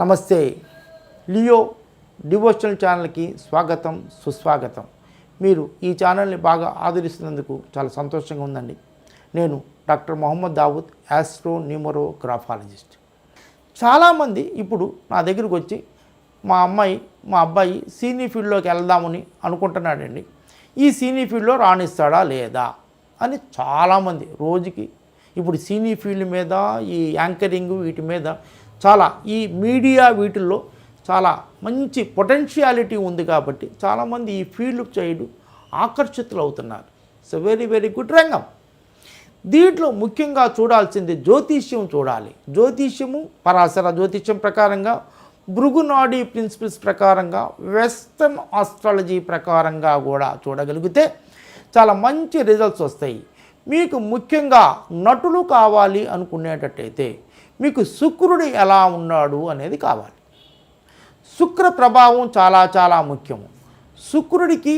నమస్తే. Leo devotional ఛానల్కి స్వాగతం సుస్వాగతం. మీరు ఈ ఛానల్ని బాగా ఆదరిస్తున్నందుకు చాలా సంతోషంగా ఉందండి. నేను doctor Mohammed Dawood astro numerographologist చాలామంది ఇప్పుడు నా దగ్గరకు వచ్చి మా అమ్మాయి మా అబ్బాయి సీనీ ఫీల్డ్లోకి వెళ్దామని అనుకుంటున్నాడండి. ఈ సీనీ ఫీల్డ్లో రాణిస్తాడా లేదా అని చాలామంది రోజుకి ఇప్పుడు సీనీ ఫీల్డ్ మీద ఈ యాంకరింగ్ వీటి మీద చాలా ఈ మీడియా వీటిల్లో చాలా మంచి పొటెన్షియాలిటీ ఉంది కాబట్టి చాలామంది ఈ ఫీల్డ్ సైడ్ ఆకర్షితులు అవుతున్నారు ఇట్స్ వెరీ వెరీ గుడ్ రంగం. దీంట్లో ముఖ్యంగా చూడాల్సింది జ్యోతిష్యం చూడాలి. జ్యోతిష్యము పరాశర జ్యోతిష్యం ప్రకారంగా భృగునాడి ప్రిన్సిపల్స్ ప్రకారంగా వెస్టర్న్ ఆస్ట్రాలజీ ప్రకారంగా కూడా చూడగలిగితే చాలా మంచి రిజల్ట్స్ వస్తాయి. మీకు ముఖ్యంగా నటులు కావాలి అనుకునేటట్టయితే మీకు శుక్రుడు ఎలా ఉన్నాడు అనేది కావాలి. శుక్ర ప్రభావం చాలా చాలా ముఖ్యము. శుక్రుడికి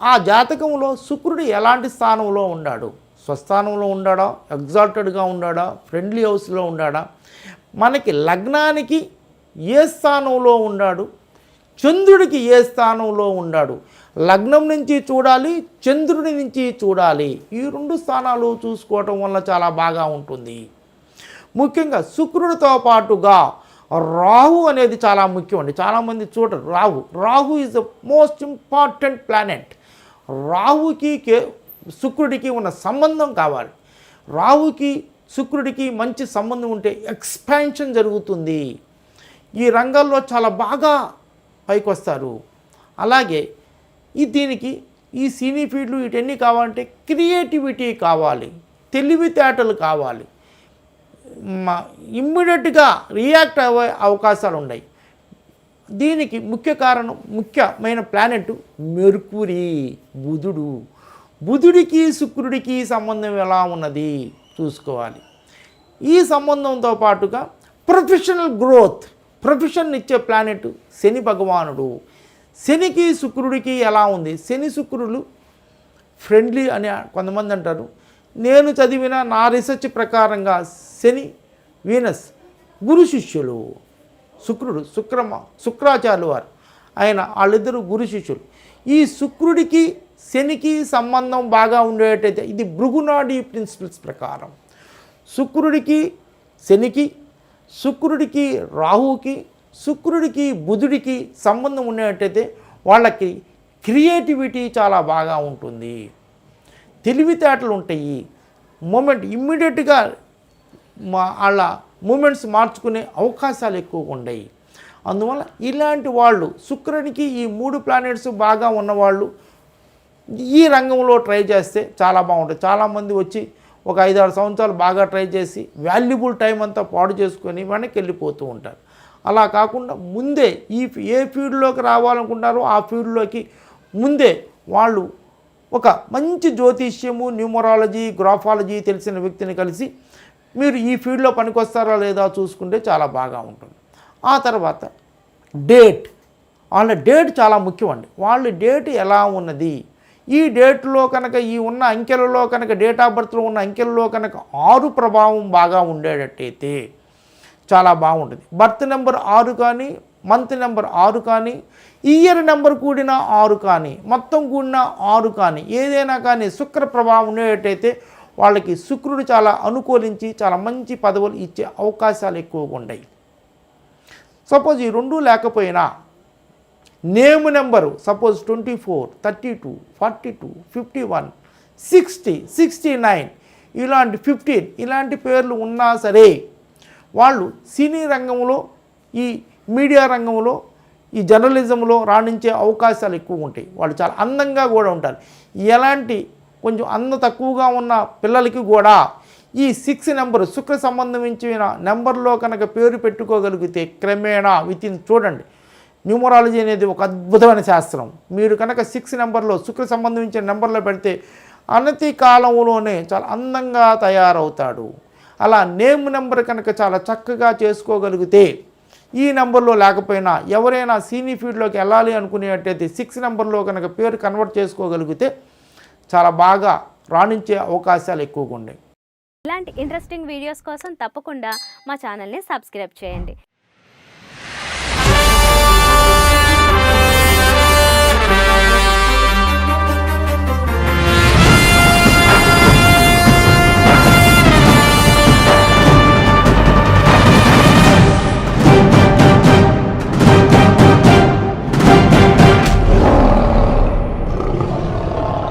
ఆ జాతకంలో శుక్రుడు ఎలాంటి స్థానంలో ఉన్నాడు? స్వస్థానంలో ఉండాడా ఎగ్జాల్టెడ్గా ఉండాడా ఫ్రెండ్లీ హౌస్లో ఉండాడా మనకి లగ్నానికి ఏ స్థానంలో ఉన్నాడు? చంద్రుడికి ఏ స్థానంలో ఉన్నాడు? లగ్నం నుంచి చూడాలి చంద్రుడి నుంచి చూడాలి. ఈ రెండు స్థానాలు చూసుకోవటం వల్ల చాలా బాగా ఉంటుంది. ముఖ్యంగా శుక్రుడితో పాటుగా రాహు అనేది చాలా ముఖ్యం అండి. చాలామంది చూడరు. Rahu Rahu is the most important planet రాహుకి కే శుక్రుడికి ఉన్న సంబంధం కావాలి. రాహుకి శుక్రుడికి మంచి సంబంధం ఉంటే ఎక్స్పాన్షన్ జరుగుతుంది. ఈ రంగాల్లో చాలా బాగా పైకి వస్తారు అలాగే ఈ దీనికి ఈ సినీ ఫీల్డ్లు వీటన్నీ కావాలంటే క్రియేటివిటీ కావాలి. తెలివితేటలు కావాలి. ఇమ్మీడియట్గా రియాక్ట్ అయ్యే అవకాశాలు ఉన్నాయి దీనికి ముఖ్య కారణం ముఖ్యమైన ప్లానెట్ మెర్కురీ బుధుడు. బుధుడికి శుక్రుడికి సంబంధం ఎలా ఉన్నది చూసుకోవాలి. ఈ సంబంధంతో పాటుగా ప్రొఫెషనల్ గ్రోత్ ప్రొఫెషన్ ఇచ్చే ప్లానెట్ శని భగవానుడు. శనికి శుక్రుడికి ఎలా ఉంది? శని శుక్రుడు ఫ్రెండ్లీ అని కొంతమంది అంటారు. నేను చదివిన నా రీసెర్చ్ ప్రకారంగా శని వీనస్ గురు శిష్యులు శుక్రుడు శుక్రమ శుక్రాచార్యులు వారు. ఆయన వాళ్ళిద్దరు గురు శిష్యులు. ఈ శుక్రుడికి శనికి సంబంధం బాగా ఉండేటైతే ఇది భృగునాడి ప్రిన్సిపల్స్ ప్రకారం. శుక్రుడికి శనికి శుక్రుడికి రాహుకి శుక్రుడికి బుధుడికి సంబంధం ఉండేటైతే వాళ్ళకి క్రియేటివిటీ చాలా బాగా ఉంటుంది. తెలివితేటలు ఉంటాయి మూమెంట్ ఇమ్మీడియట్గా మా వాళ్ళ మూమెంట్స్ మార్చుకునే అవకాశాలు ఎక్కువగా ఉన్నాయి అందువల్ల ఇలాంటి వాళ్ళు శుక్రునికి ఈ మూడు ప్లానెట్స్ బాగా ఉన్నవాళ్ళు ఈ రంగంలో ట్రై చేస్తే చాలా బాగుంటుంది. చాలామంది వచ్చి ఒక ఐదారు సంవత్సరాలు బాగా ట్రై చేసి వాల్యుబుల్ టైం అంతా పాడు చేసుకొని వెనక్కి వెళ్ళిపోతూ ఉంటారు. అలా కాకుండా ముందే ఈ ఏ ఫీల్డ్లోకి రావాలనుకుంటారో ఆ ఫీల్డ్లోకి ముందే వాళ్ళు ఒక మంచి జ్యోతిష్యము న్యూమరాలజీ గ్రాఫాలజీ తెలిసిన వ్యక్తిని కలిసి మీరు ఈ ఫీల్డ్లో పనికొస్తారా లేదా చూసుకుంటే చాలా బాగా ఉంటుంది. ఆ తర్వాత డేట్. వాళ్ళ డేట్ చాలా ముఖ్యం అండి వాళ్ళ డేట్ ఎలా ఉన్నది? ఈ డేట్లో కనుక ఈ ఉన్న అంకెలలో కనుక డేట్ ఆఫ్ బర్త్లో ఉన్న అంకెలలో కనుక ఆరు ప్రభావం బాగా ఉండేటట్టయితే చాలా బాగుంటుంది. బర్త్ నెంబర్ ఆరు కానీ మంత్ నెంబర్ ఆరు కానీ ఇయర్ నెంబర్ కూడిన ఆరు కానీ మొత్తం కూడిన ఆరు కానీ ఏదైనా కానీ శుక్ర ప్రభావం ఉండేటైతే వాళ్ళకి శుక్రుడు చాలా అనుకూలించి చాలా మంచి పదవులు ఇచ్చే అవకాశాలు ఎక్కువగా ఉన్నాయి సపోజ్ ఈ రెండు లేకపోయినా name number suppose twenty four thirty two forty two fifty one sixty sixty nine ఇలాంటి ఫిఫ్టీన్ ఇలాంటి పేర్లు ఉన్నా సరే వాళ్ళు సినీ రంగంలో ఈ మీడియా రంగంలో ఈ జర్నలిజంలో రాణించే అవకాశాలు ఎక్కువ ఉంటాయి. వాళ్ళు చాలా అందంగా కూడా ఉంటారు. ఎలాంటి కొంచెం అంద తక్కువగా ఉన్న పిల్లలకి కూడా ఈ సిక్స్ నెంబర్ శుక్ర సంబంధించిన నెంబర్లో కనుక పేరు పెట్టుకోగలిగితే క్రమేణా విత్ ఇన్ చూడండి. న్యూమరాలజీ అనేది ఒక అద్భుతమైన శాస్త్రం. మీరు కనుక సిక్స్ నెంబర్లో శుక్ర సంబంధించిన నెంబర్లో పెడితే అనతి కాలంలోనే చాలా అందంగా తయారవుతాడు. అలా నేమ్ నెంబర్ కనుక చాలా చక్కగా చేసుకోగలిగితే ఈ నెంబర్లో లేకపోయినా ఎవరైనా సీనీ ఫీల్డ్లోకి వెళ్ళాలి అనుకునేటైతే సిక్స్ నెంబర్లో కనుక పేరు కన్వర్ట్ చేసుకోగలిగితే చాలా బాగా రాణించే అవకాశాలు ఎక్కువగా ఉన్నాయి. ఇలాంటి ఇంట్రెస్టింగ్ వీడియోస్ కోసం తప్పకుండా మా ఛానల్ని సబ్స్క్రైబ్ చేయండి.